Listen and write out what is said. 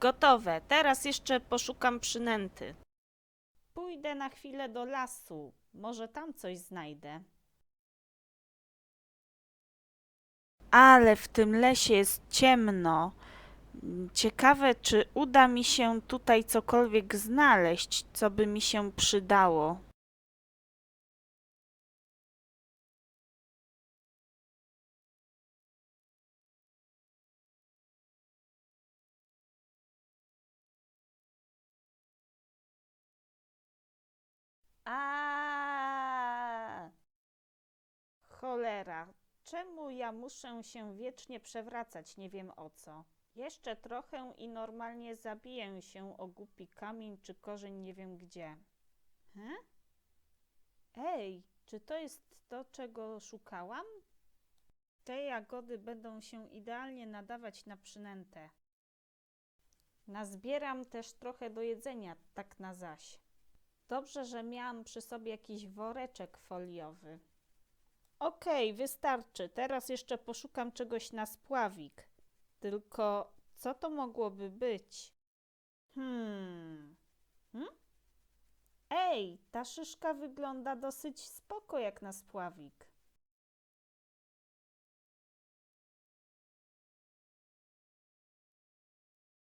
Gotowe. Teraz jeszcze poszukam przynęty. Pójdę na chwilę do lasu. Może tam coś znajdę. Ale w tym lesie jest ciemno. Ciekawe, czy uda mi się tutaj cokolwiek znaleźć, co by mi się przydało. A! Cholera, czemu ja muszę się wiecznie przewracać? Nie wiem o co. Jeszcze trochę i normalnie zabiję się o głupi kamień czy korzeń nie wiem gdzie. He? Ej, czy to jest to, czego szukałam? Te jagody będą się idealnie nadawać na przynętę. Nazbieram też trochę do jedzenia, tak na zaś. Dobrze, że miałam przy sobie jakiś woreczek foliowy. Okej, wystarczy. Teraz jeszcze poszukam czegoś na spławik. Tylko co to mogłoby być? Hmm. hmm? Ej, ta szyszka wygląda dosyć spoko jak na spławik.